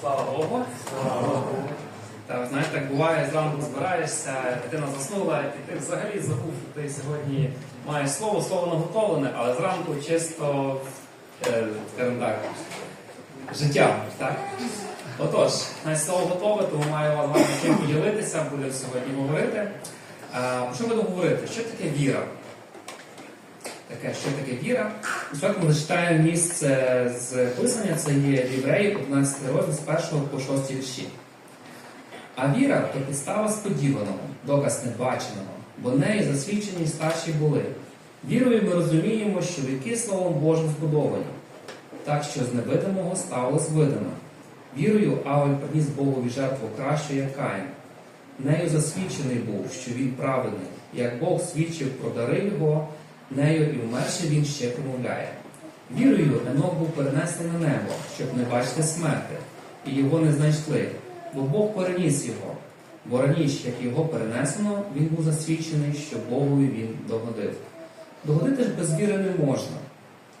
Слава Богу. Та, знаєте, так буває, зранку збираєшся, дитина заснула, і ти взагалі забув, ти сьогодні маєш слово, слово наготовлене, але зранку чисто, е, так, життя. Так? Отож, навіть слово готове, тому маю вас чим поділитися, будемо сьогодні говорити. Про що будемо говорити? Що таке віра? Таке, що таке віра? Спочатку ми зачитаємо місце з писання, це є Євреї, 11 розділ з 1 по 6 вірші. А віра то підстава сподіваного, доказ небаченого, бо нею засвідчені старші були. Вірою ми розуміємо, що віки Словом Божим збудовані, так що з невидимого ставилось видимо. Вірою Авель приніс Богові жертву кращу, як Каїн. Нею засвідчений був, що він праведний, як Бог свідчив про дари його, нею і вмерши він ще промовляє. Вірою Енох був перенесений на небо, щоб не бачити смерти, і його не знайшли, бо Бог переніс його. Бо раніше, як його перенесено, він був засвідчений, що Богові він догодив. Догодити ж без віри не можна.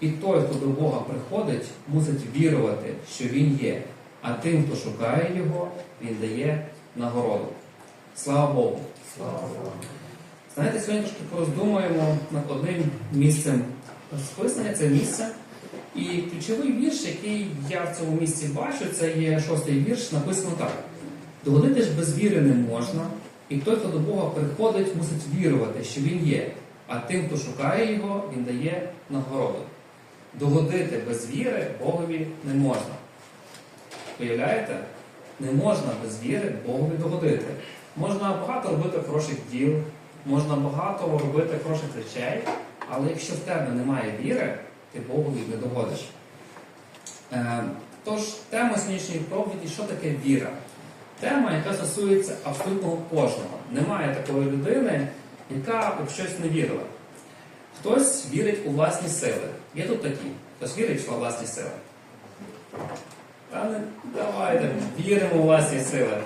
І той, хто до Бога приходить, мусить вірувати, що Він є, а тим, хто шукає Його, Він дає нагороду. Слава Богу! Знаєте, сьогодні трошки пороздумуємо над одним місцем списання, це місце. І ключовий вірш, який я в цьому місці бачу, це є шостий вірш, написано так: догодити ж без віри не можна, і той, хто до Бога приходить, мусить вірувати, що Він є, а тим, хто шукає Його, Він дає нагороду. Догодити без віри Богові не можна. Уявляєте? Не можна без віри Богові догодити. Можна багато робити хороших діл, можна багато робити хороших речей, але якщо в тебе немає віри, ти Богові не догодиш. Е, тож, тема сьогоднішньої проповіді, що таке віра? Тема, яка стосується абсолютно кожного. Немає такої людини, яка в щось не вірила. Хтось вірить у власні сили. Є тут такі, хтось вірить у власні сили. Та не давайте, віримо у власні сили.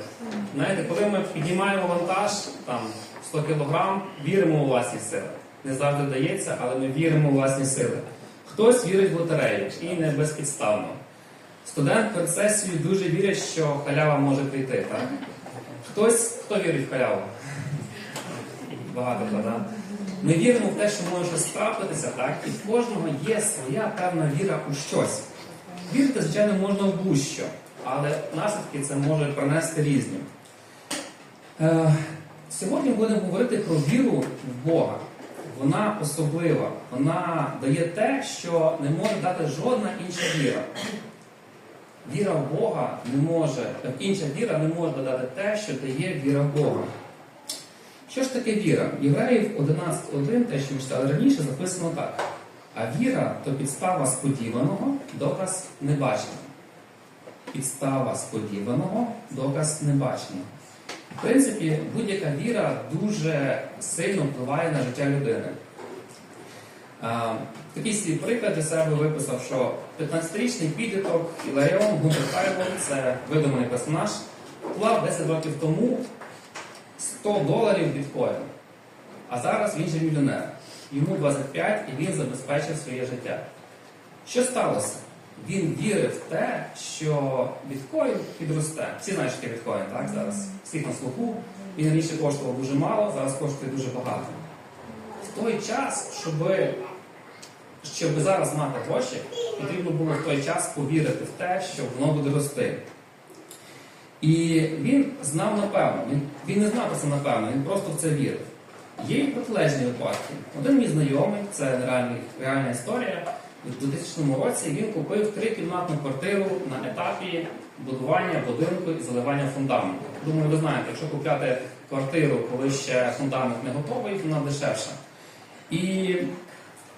Знаєте, коли ми піднімаємо вантаж, там 100 кг, віримо у власні сили. Не завжди вдається, але ми віримо у власні сили. Хтось вірить в лотерею і не безпідставно. Студент перед сесією дуже вірить, що халява може прийти. Так? Хтось, хто вірить в халяву? Багато хто, так? Ми віримо в те, що може щось так? І в кожного є своя певна віра у щось. Вірити, звичайно, можна в будь-що, але наслідки це може принести різні. Сьогодні будемо говорити про віру в Бога. Вона особлива, вона дає те, що не може дати жодна інша віра. Віра в Бога не може, інша віра не може дати те, що дає віра в Бога. Що ж таке віра? Євреїв 11.1, те, що ми читали раніше, записано так. А віра то підстава сподіваного, доказ небаченого. Підстава сподіваного, доказ небаченого. В принципі, будь-яка віра дуже сильно впливає на життя людини. Такий свій приклад для себе виписав, що 15-річний підліток Іларіон Гунтерхайлон, це видуманий персонаж, вклав 10 років тому 100 доларів біткоін. А зараз він же мільйонер. Йому 25 і він забезпечив своє життя. Що сталося? Він вірив в те, що біткоін підросте. Всі знають, що таке біткоін, так? Зараз всіх на слуху. Він раніше коштував дуже мало, зараз коштує дуже багато. В той час, щоб, щоб зараз мати гроші, потрібно було в той час повірити в те, що воно буде рости. І він знав напевно, він, він не знав про це напевно, він просто в це вірив. Є і протилежні випадки. Один мій знайомий, це реальна, реальна історія. У 2000 році він купив трикімнатну квартиру на етапі будування будинку і заливання фундаменту. Думаю, ви знаєте, якщо купляти квартиру, коли ще фундамент не готовий, вона дешевша. І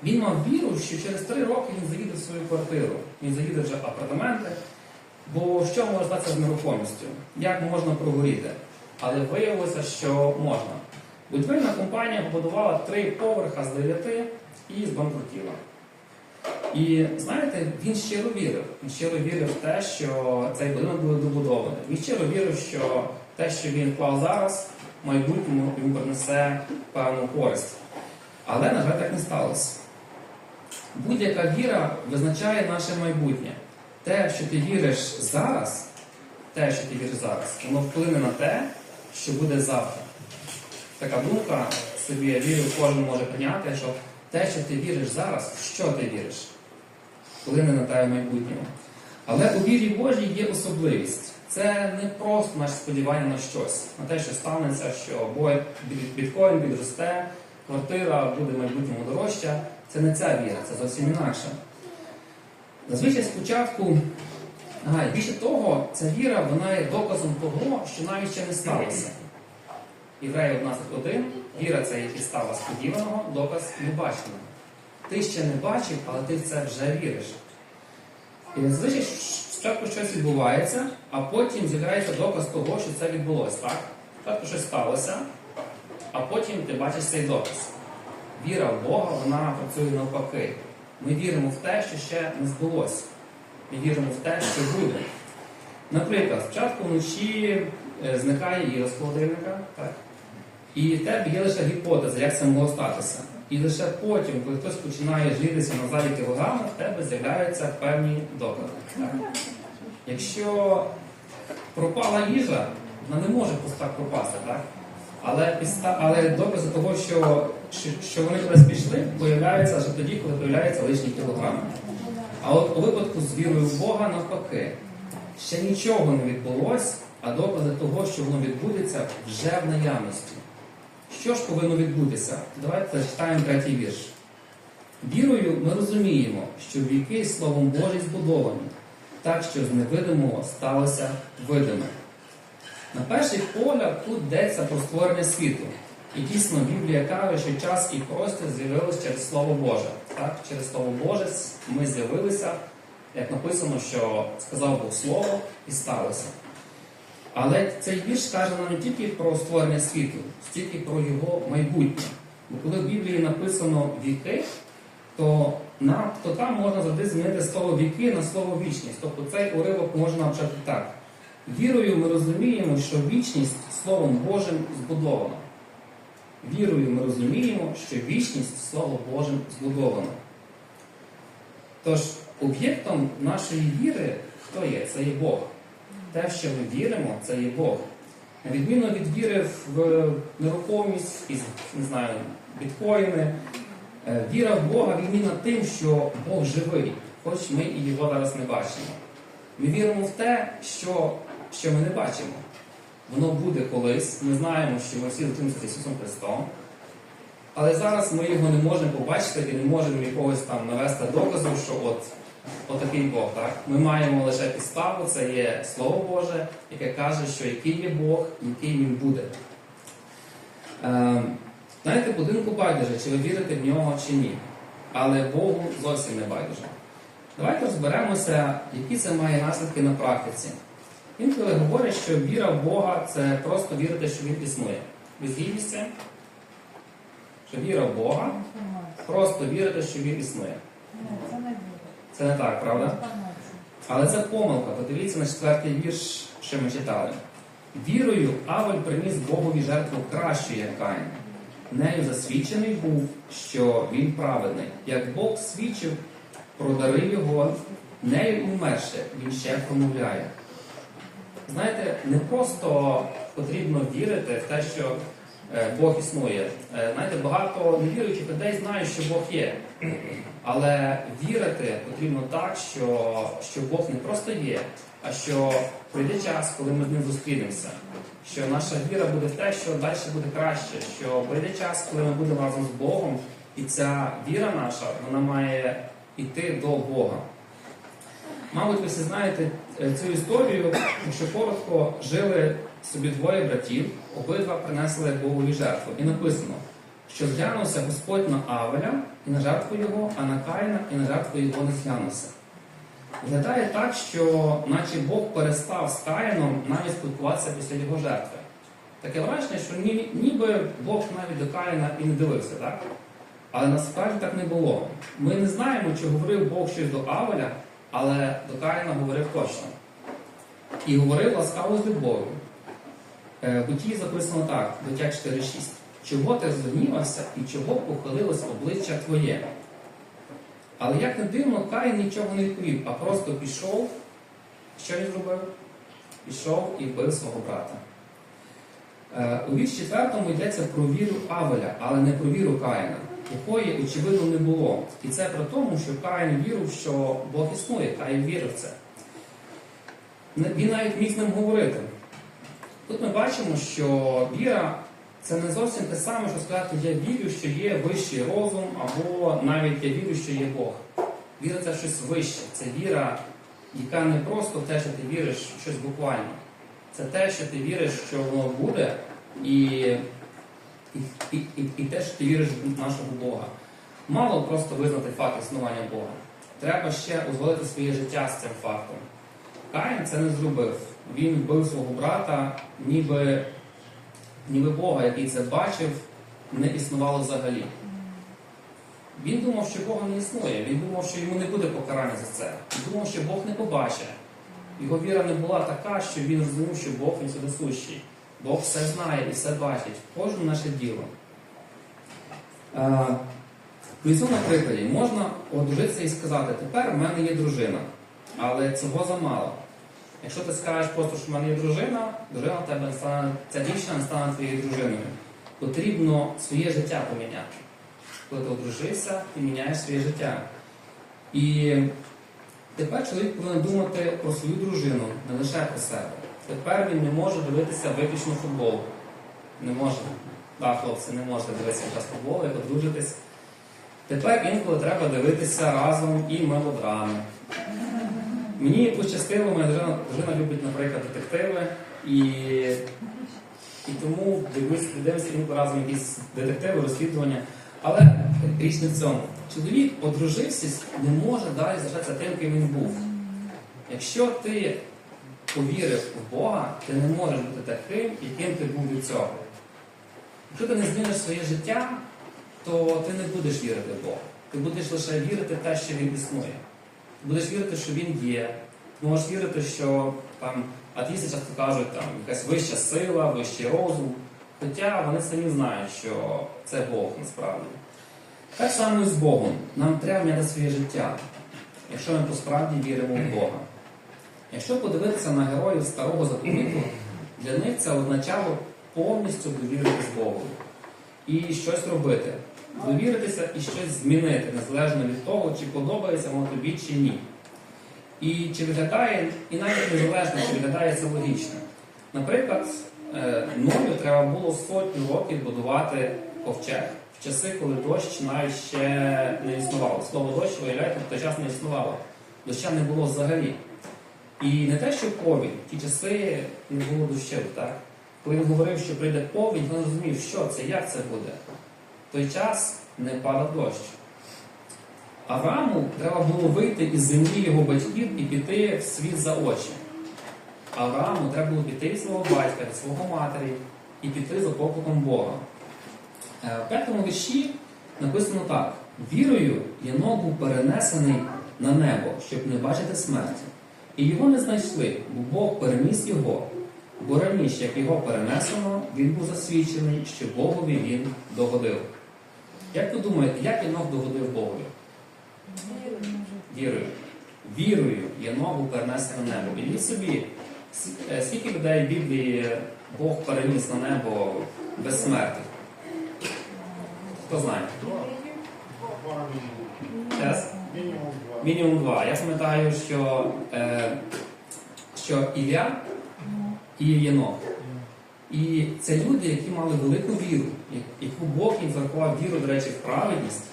він мав віру, що через три роки він заїде в свою квартиру, він заїде вже в апартаменти. Бо що може статися з нерухомістю? Як можна прогоріти? Але виявилося, що можна. Будівельна компанія побудувала три поверха з дев'яти і збанкрутіла. І знаєте, він щиро вірив. Він щиро вірив в те, що цей будинок буде добудований. Він щиро вірив, що те, що він вклав зараз, в майбутньому йому принесе певну користь. Але, на жаль, так не сталося. Будь-яка віра визначає наше майбутнє. Те, що ти віриш зараз, те, що ти віриш зараз, воно вплине на те, що буде завтра. Така думка собі, я вірю, кожен може прийняти, що те, що ти віриш зараз, в що ти віриш, вплине на те в майбутньому. Але у вірі Божій є особливість. Це не просто наше сподівання на щось, на те, що станеться, що біткоін підросте, квартира буде в майбутньому дорожча. Це не ця віра, це зовсім інакше. Зазвичай спочатку, ага, більше того, ця віра вона є доказом того, що навіть ще не сталося. Євреї 11.1, віра це є підстава сподіваного, доказ небаченого. Ти ще не бачив, але ти в це вже віриш. І зазвичай спочатку щось відбувається, а потім з'являється доказ того, що це відбулося. Так? Спочатку щось сталося, а потім ти бачиш цей доказ. Віра в Бога, вона працює навпаки. Ми віримо в те, що ще не збулося. Ми віримо в те, що буде. Наприклад, спочатку вночі е, зникає Іра з так? і в тебе є лише гіпотеза, як це могло статися. І лише потім, коли хтось починає житися на залі кілограми, в тебе з'являються певні докази. Якщо пропала їжа, вона не може просто так пропасти, так? Але. Але докази того, що, що, вони кудись пішли, появляються аж тоді, коли появляються лишні кілограми. А от у випадку з вірою в Бога навпаки, ще нічого не відбулось, а докази того, що воно відбудеться, вже в наявності. Що ж повинно відбутися? Давайте зачитаємо третій вірш. Вірою ми розуміємо, що віки Словом Божим збудовані, так що з невидимого сталося видиме. На перший погляд тут йдеться про створення світу. І дійсно Біблія каже, що час і простір з'явилися через Слово Боже. Так? Через Слово Боже ми з'явилися, як написано, що сказав Бог Слово і сталося. Але цей вірш каже нам не тільки про створення світу, стільки про його майбутнє. Бо коли в Біблії написано віки, то, на, то там можна завжди змінити слово віки на слово вічність. Тобто цей уривок можна навчати так. Вірою ми розуміємо, що вічність Словом Божим збудована. Вірою ми розуміємо, що вічність Словом Божим збудована. Тож, об'єктом нашої віри хто є? Це є Бог. Те, що ми віримо, це є Бог. На відміну від віри в нерухомість, не знаю, біткоїни, е, віра в Бога відмінна тим, що Бог живий, хоч ми і його зараз не бачимо. Ми віримо в те, що, що ми не бачимо. Воно буде колись. Ми знаємо, що ми всі зустрінемося з Ісусом Христом. Але зараз ми його не можемо побачити і не можемо якогось там навести доказу, що от, от такий Бог. Так? Ми маємо лише підставу, це є Слово Боже, яке каже, що який є Бог, який він буде. Е, знаєте, будинку байдуже, чи ви вірите в нього чи ні. Але Богу зовсім не байдуже. Давайте розберемося, які це має наслідки на практиці. Інколи говорять, що віра в Бога це просто вірити, що Він існує. Ви згідні з цим? Що віра в Бога просто вірити, що Він існує. Це не. Це не так, правда? Але це помилка. Подивіться на четвертий вірш, що ми читали. Вірою Авель приніс Богові жертву кращу, як Каїн. Нею засвідчений був, що він праведний. Як Бог свідчив про дари його, нею умерше він ще промовляє. Знаєте, не просто потрібно вірити в те, що е, Бог існує. Е, Знаєте, багато невіруючих людей знають, що Бог є. Але вірити потрібно так, що, що Бог не просто є, а що прийде час, коли ми з ним зустрінемося. Що наша віра буде в те, що далі буде краще, що прийде час, коли ми будемо разом з Богом, і ця віра наша вона має йти до Бога. Мабуть, ви всі знаєте е, цю історію, що коротко жили собі двоє братів, обидва принесли Богові жертву. І написано, що зглянувся Господь на Авеля і на жертву його, а на Каїна і на жертву його не зглянувся. Виглядає так, що наче Бог перестав з Каїном навіть спілкуватися після його жертви. Таке враження, що ні, ніби Бог навіть до Каїна і не дивився, так? Але насправді так не було. Ми не знаємо, чи говорив Бог щось до Авеля, але до Каїна говорив точно. І говорив ласкаво з любов'ю. Е, В Буті записано так, Буття 4.6. Чого ти згнівався і чого похилилось обличчя твоє? Але як не дивно, Каїн нічого не відповів, а просто пішов. Що він зробив? пішов і вбив свого брата. Е, У вірш четвертому йдеться про віру Авеля, але не про віру Каїна, якої, очевидно, не було. І це про тому, що Каїн вірив, що Бог існує, Каїн вірив в це. Він навіть міг ним говорити. Тут ми бачимо, що віра це не зовсім те саме, що сказати, я вірю, що є вищий розум, або навіть я вірю, що є Бог. Віра це щось вище. Це віра, яка не просто те, що ти віриш в щось буквально. Це те, що ти віриш, що воно буде, і, і, і, і, і те, що ти віриш в нашого Бога. Мало просто визнати факт існування Бога. Треба ще узгодити своє життя з цим фактом. Каїн це не зробив. Він вбив свого брата, ніби, ніби Бога, який це бачив, не існувало взагалі. Він думав, що Бога не існує. Він думав, що йому не буде покарання за це. Він думав, що Бог не побачить. Його віра не була така, що він розумів, що Бог він сущий. Бог все знає і все бачить, кожне наше діло. Е, Приведу на прикладі, можна одружитися і сказати, тепер в мене є дружина, але цього замало. Якщо ти скажеш просто, що в мене є дружина, дружина в тебе стане, ця дівчина стане твоєю дружиною. Потрібно своє життя поміняти. Коли ти одружився, ти міняєш своє життя. І тепер чоловік повинен думати про свою дружину, не лише про себе. Тепер він не може дивитися виключно футбол. Не може. Так, хлопці, не можете дивитися час футболу, як одружитись. Тепер інколи треба дивитися разом і мелодрами. Мені пощастило, моя дружина, дружина любить, наприклад, детективи, і, і тому дивимося разом якісь детективи, розслідування. Але річ не в цьому. Чоловік, одружився, не може далі залишатися тим, ким він був. Якщо ти повірив в Бога, ти не можеш бути таким, яким ти був до цього. Якщо ти не зміниш своє життя, то ти не будеш вірити в Бога. Ти будеш лише вірити в те, що Він існує. Будеш вірити, що Він є. Ти можеш вірити, що там атеїсти часто кажуть, там якась вища сила, вищий розум. Хоча вони самі знають, що це Бог насправді. Так само і з Богом. Нам треба міняти своє життя, якщо ми посправді віримо в Бога. Якщо подивитися на героїв старого заповіту, для них це означало повністю довіритись Богу і щось робити. Довіритися і щось змінити, незалежно від того, чи подобається воно тобі чи ні. І чи виглядає, і навіть незалежно, чи виглядає це логічно. Наприклад, е, Ною треба було сотню років будувати ковчег в часи, коли дощ навіть ще не існувало. Слово дощ, виявляєте, в той час не існувало. Доща не було взагалі. І не те, що повінь, ті часи не було дощів, так? Коли він говорив, що прийде повінь, він розумів, що це, як це буде. Той час не падав дощ. Аврааму треба було вийти із землі його батьків і піти в світ за очі. Аврааму треба було піти від свого батька, від свого матері і піти за покликом Бога. Е, В п'ятому вірші написано так: вірою Єнох був перенесений на небо, щоб не бачити смерті. І його не знайшли, бо Бог переніс його. Бо раніше, як його перенесено, він був засвідчений, що Богові він догодив. Як ви думаєте, як Єнох догодив Богові? Вірою. Вірою Єнох був на небо. І собі, е, скільки людей в Біблії Бог переніс на небо безсмертних? Хто знає? Мінімум два. Я пам'ятаю, що, е, що Ілля і Єнох. І це люди, які мали велику віру, яку Бог їм зарахував віру, до речі, в праведність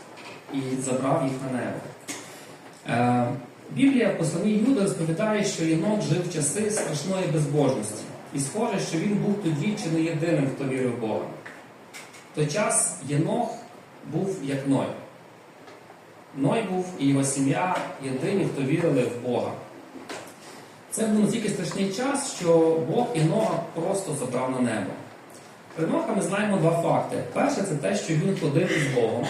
і забрав їх на небо. Е, Біблія в посланні Юда розповідає, що Єнох жив в часи страшної безбожності. І схоже, що він був тоді чи не єдиним, хто вірив в Бога. В той час Єнох був як Ной. Ной був і його сім'я єдині, хто вірили в Бога. Це був настільки страшний час, що Бог Інога просто забрав на небо. Про Іноха ми знаємо два факти. Перше, це те, що він ходив із Богом.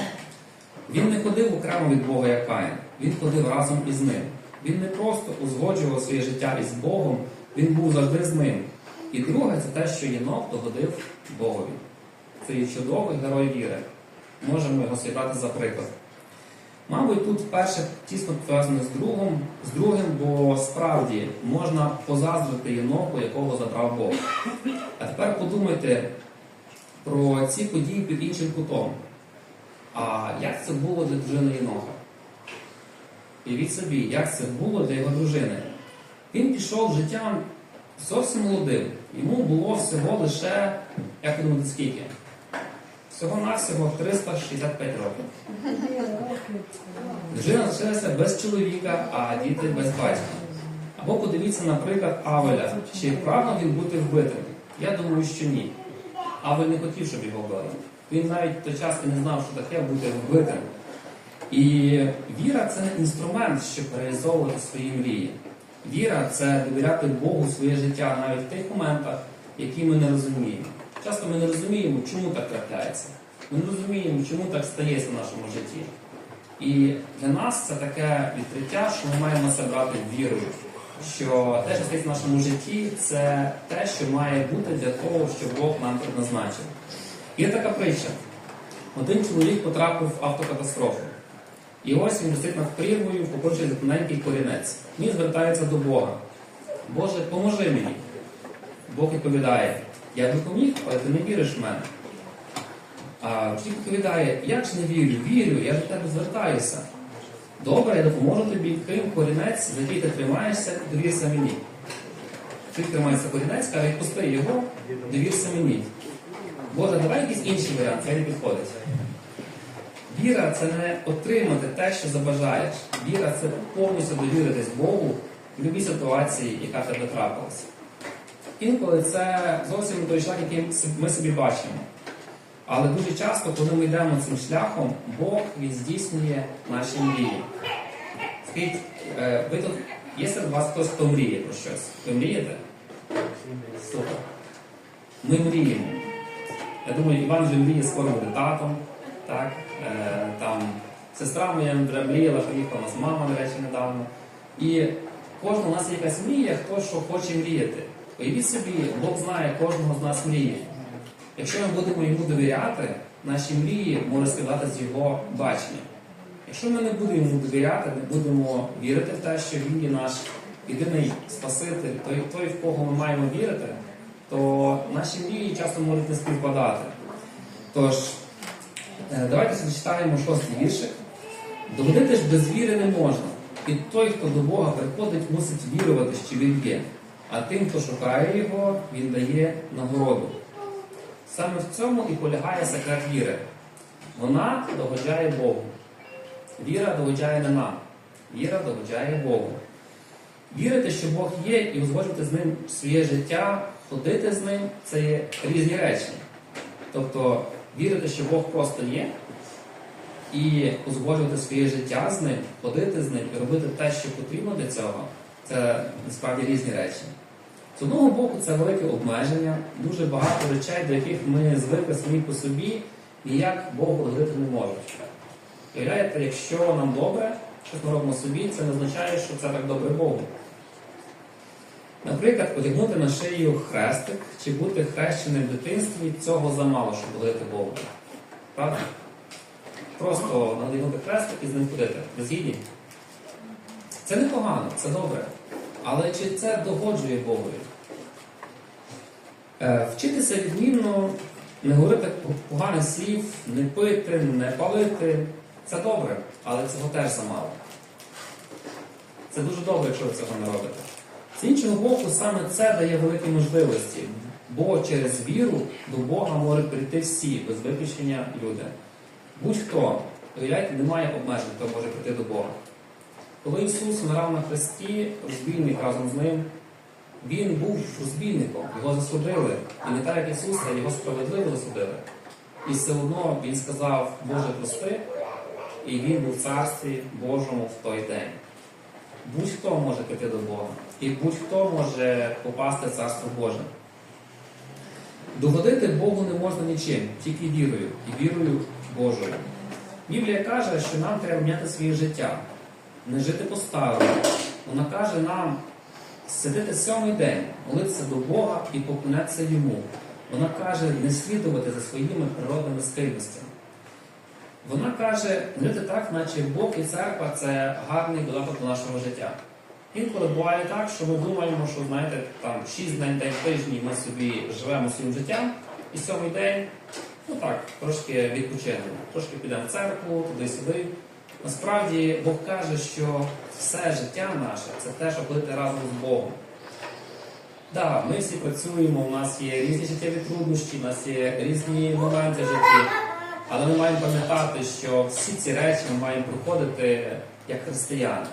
Він не ходив окремо від Бога, як Каїн. Він ходив разом із ним. Він не просто узгоджував своє життя із Богом, він був завжди з ним. І друге, це те, що Єнох догодив Богові. Це є чудовий герой віри. Можемо його собі брати за приклад. Мабуть, тут перше тісно пов'язане з другим, з другим, бо справді можна позаздрити Єноху, якого забрав Бог. А тепер подумайте про ці події під іншим кутом. А як це було для дружини Єноха? Уявіть собі, як це було для його дружини. Він пішов життям зовсім молодим. Йому було всього лише, як ви думаєте, скільки? Всього-навсього 365 років. Дружина залишилася без чоловіка, а діти без батька. Або подивіться, наприклад, Авеля. Чи прагнув він бути вбитим? Я думаю, що ні. Авель не хотів, щоб його вбили. Він навіть в той час і не знав, що таке бути вбитим. І віра це інструмент, щоб реалізовувати свої мрії. Віра це довіряти Богу своє життя навіть в тих моментах, які ми не розуміємо. Часто ми не розуміємо, чому так трапляється. Ми не розуміємо, чому так стається в нашому житті. І для нас це таке відкриття, що ми маємо це брати вірою. Що те, що стається в нашому житті, це те, що має бути для того, що Бог нам предназначив. Є така притча. Один чоловік потрапив в автокатастрофу. І ось він висить над прірвою, покочує тоненький корінець. Він звертається до Бога. Боже, поможи мені. Бог відповідає, я допоміг, але ти не віриш в мене. А чоловік відповідає, як ж не вірю? Вірю, я до тебе звертаюся. Добре, я допоможу тобі, кинь корінець, за який ти тримаєшся, довірся мені. Чоловік тримається корінець, каже, відпусти його, довірся мені. Боже, давай якийсь інший варіант, це не підходить. Віра це не отримати те, що забажаєш. Віра це повністю довіритись Богу в будь-якій ситуації, яка в тебе трапилася. Інколи це зовсім той шлях, який ми собі бачимо. Але дуже часто, коли ми йдемо цим шляхом, Бог він здійснює наші мрії. Скажіть, е, ви тут є серед вас хтось, хто мріє про щось? Ви мрієте? Супер. Ми мріємо. Я думаю, Іван вже мріє скоро буде татом. Так? Е, там сестра моя мріяла, приїхала у нас мама, до речі, недавно. І кожного у нас є якась мрія, хто що хоче мріяти. Уявіть собі, Бог знає кожного з нас мрії. Якщо ми будемо йому довіряти, наші мрії можуть складати з його бачення. Якщо ми не будемо йому довіряти, не будемо вірити в те, що він є наш єдиний Спаситель, той, той, в кого ми маємо вірити, то наші мрії часто можуть не співпадати. Тож, е, давайте зачитаємо шостий віршик. Доводити ж без віри не можна. І той, хто до Бога приходить, мусить вірувати, що він є. А тим, хто шукає його, він дає нагороду. Саме в цьому і полягає секрет віри. Вона догоджає Богу. Віра догоджає не нам. Віра догоджає Богу. Вірити, що Бог є, і узгоджувати з ним своє життя, ходити з ним це є різні речі. Тобто вірити, що Бог просто є, і узгоджувати своє життя з ним, ходити з ним і робити те, що потрібно для цього, це насправді різні речі. З одного боку, це велике обмеження, дуже багато речей, до яких ми звикли самі по собі, ніяк Богу говорити не можуть. Уявляєте, якщо нам добре, щось ми робимо собі, це не означає, що це так добре Богу. Наприклад, одягнути на шию хрестик чи бути хрещеним в дитинстві цього замало, щоб говорити Богу. Правда? Просто надягнути хрестик і з ним ходити. Ви згідні? Це непогано, це добре. Але чи це догоджує Богові? Е, Вчитися відмінно, не говорити поганих слів, не пити, не палити це добре, але цього теж замало. Це дуже добре, якщо ви цього не робите. З іншого боку, саме це дає великі можливості, бо через віру до Бога можуть прийти всі, без виключення люди. Будь-хто, уявляєте, немає обмежень, хто може прийти до Бога. Коли Ісус вмирав на хресті, розбійник разом з ним, Він був розбійником, його засудили. І не так, як Ісуса, його справедливо засудили. І все одно Він сказав, Боже, прости, і він був в царстві Божому в той день. Будь-хто може прийти до Бога, і будь-хто може попасти в царство Боже. Догодити Богу не можна нічим, тільки вірою, і вірою Божою. Біблія каже, що нам треба міняти своє життя, не жити по старому. Вона каже нам сидити сьомий день, молитися до Бога і поклонятися йому. Вона каже не слідувати за своїми природними схильностями. Вона каже, жити так, наче Бог і церква це гарний додаток до нашого життя. Інколи буває так, що ми думаємо, що знаєте, там 6 день день тижні ми собі живемо своїм життям, і сьомий день, ну так, трошки відпочинемо, трошки підемо в церкву, туди-сюди. Насправді Бог каже, що все життя наше це те, щоб ходити разом з Богом. Так, ми всі працюємо, у нас є різні життєві труднощі, у нас є різні моменти в житті. Але ми маємо пам'ятати, що всі ці речі ми маємо проходити як християни.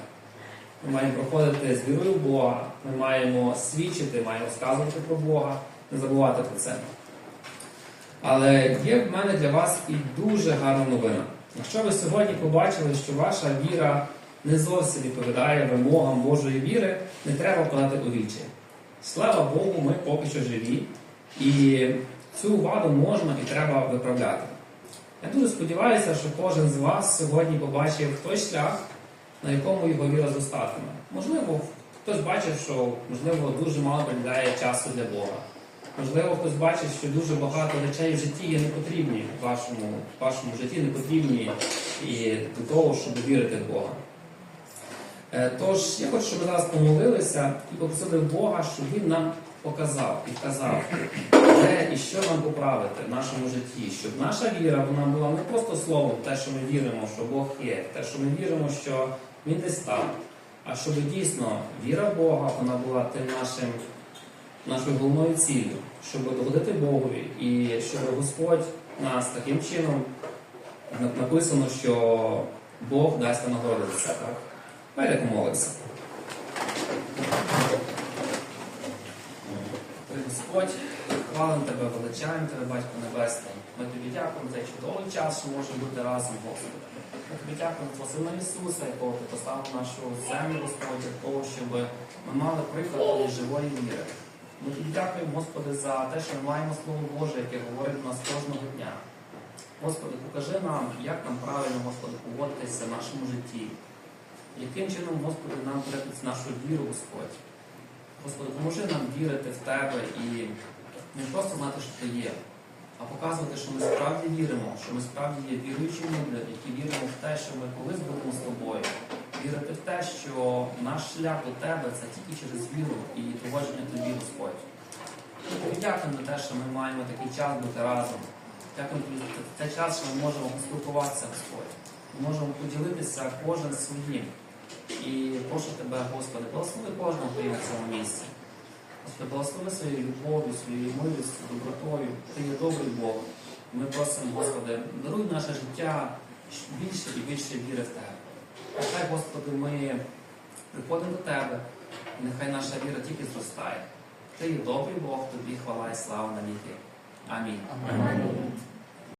Ми маємо проходити з вірою в Бога, ми маємо свідчити, маємо розказувати про Бога, не забувати про це. Але є в мене для вас і дуже гарна новина. Якщо ви сьогодні побачили, що ваша віра не зовсім відповідає вимогам Божої віри, не треба вкладати у вічі. Слава Богу, ми поки що живі, і цю ваду можна і треба виправляти. Я дуже сподіваюся, що кожен з вас сьогодні побачив той шлях, на якому його віра зростатиме. Можливо, хтось бачив, що можливо дуже мало приділяє часу для Бога. Можливо, хтось бачить, що дуже багато речей в житті є не потрібні в вашому, в вашому житті, не потрібні і до того, щоб вірити в Бога. Е, Тож я хочу, щоб ми зараз помолилися і попросили Бога, щоб Він нам показав і вказав, де і що нам поправити в нашому житті, щоб наша віра вона була не просто словом, те, що ми віримо, що Бог є, те, що ми віримо, що Він десь там, а щоб дійсно віра Бога вона була тим нашим, нашою головною ціллю, щоб догодити Богові, і щоб Господь нас таким чином написано, що Бог дасть нам нагороду за це. Так? Помолимося. Ти, Господь, хвалимо тебе, величаємо тебе, Батько Небесний. Ми тобі дякуємо за чудовий час, що можемо бути разом, Господи. Ми тобі дякуємо за Сина Ісуса, якого ти поставив нашу землю, Господь, для того, щоб ми мали приклад живої віри. Ми дякуємо, Господи, за те, що ми маємо Слово Боже, яке говорить нас кожного дня. Господи, покажи нам, як нам правильно, Господи, поводитися в нашому житті. Яким чином, Господи, нам тримати нашу віру, Господь? Господи, поможи нам вірити в Тебе і не просто знати, що Ти є, а показувати, що ми справді віримо, що ми справді є віруючими люди, які віримо в те, що ми колись будемо з тобою. Вірити в те, що наш шлях до Тебе це тільки через віру і доводження Тобі, Господь. Дякуємо за те, що ми маємо такий час бути разом. Дякуємо за цей час, що ми можемо поспілкуватися, Господь. Ми можемо поділитися кожен своїм. І прошу тебе, Господи, благослови кожного хто є на цьому місці. Господи, благослови своєю любов'ю, своєю милістю, добротою. Ти є добрий Бог. Ми просимо, Господи, даруй наше життя більше і більше віри в Тебе. Нехай, Господи, ми приходимо до Тебе, і нехай наша віра тільки зростає. Ти є добрий Бог, тобі хвала і слава на віки. Амінь.